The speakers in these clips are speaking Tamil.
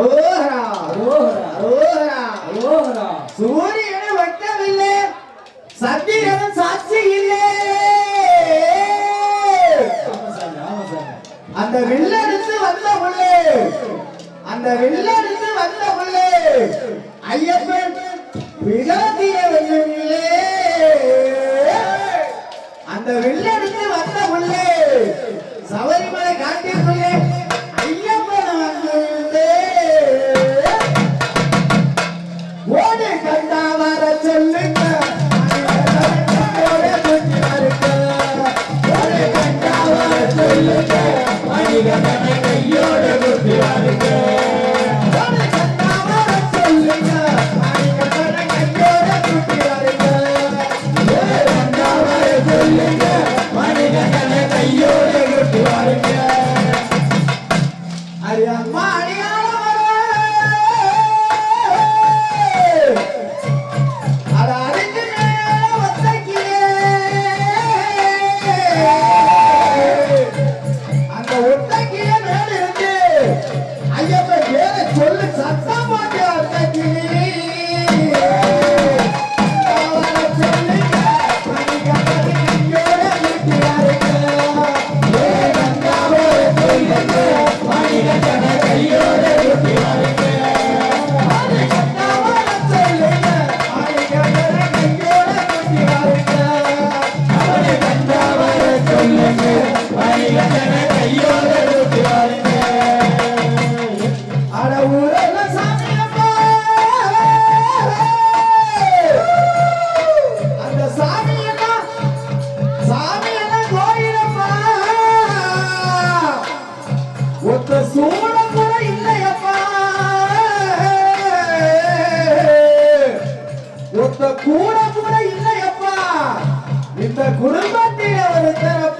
அரோஹரா அரோஹரா அரோஹரா. அரோஹரா. சூரியனை வட்டமில்லை சந்திரன் சாட்சி அந்த வில்லடித்து வந்த அந்த வில்லடித்து வந்த ஐயப்பன் விழாத்திய அந்த வில்லடித்து வந்த உள்ளே சபரிமலை காட்டிற்குள்ளே இந்த கூட கூட இல்லையப்பா. இந்த குடும்பத்தில் ஒரு தரப்ப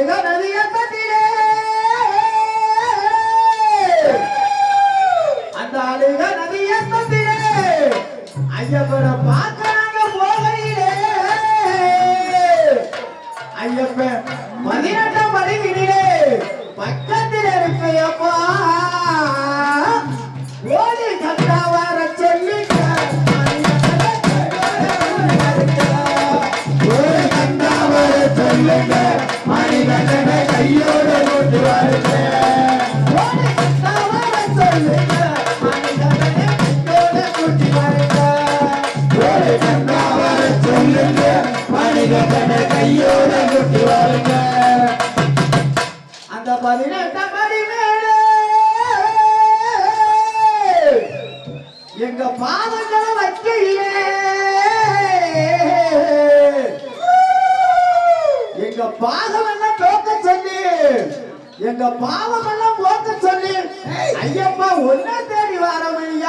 உலகனது இயக்கத்திலே அந்த அழுகனது இயக்கத்திலே ஐயப்பட பார்க்கிறாங்க போகையிலே. ஐயப்ப பதினெட்டாம் மணிவினிலே கட கையோட குட்டி வருங்க அந்த பதினெட்டாம் படி மேலே எங்க பாதங்களை வைக்க இல்லையே எங்க பாதம் எல்லாம் பாவம் எல்லாம் ஓக்க சொல்லி ஐயப்பா ஒன்ன தேடி வரவன்.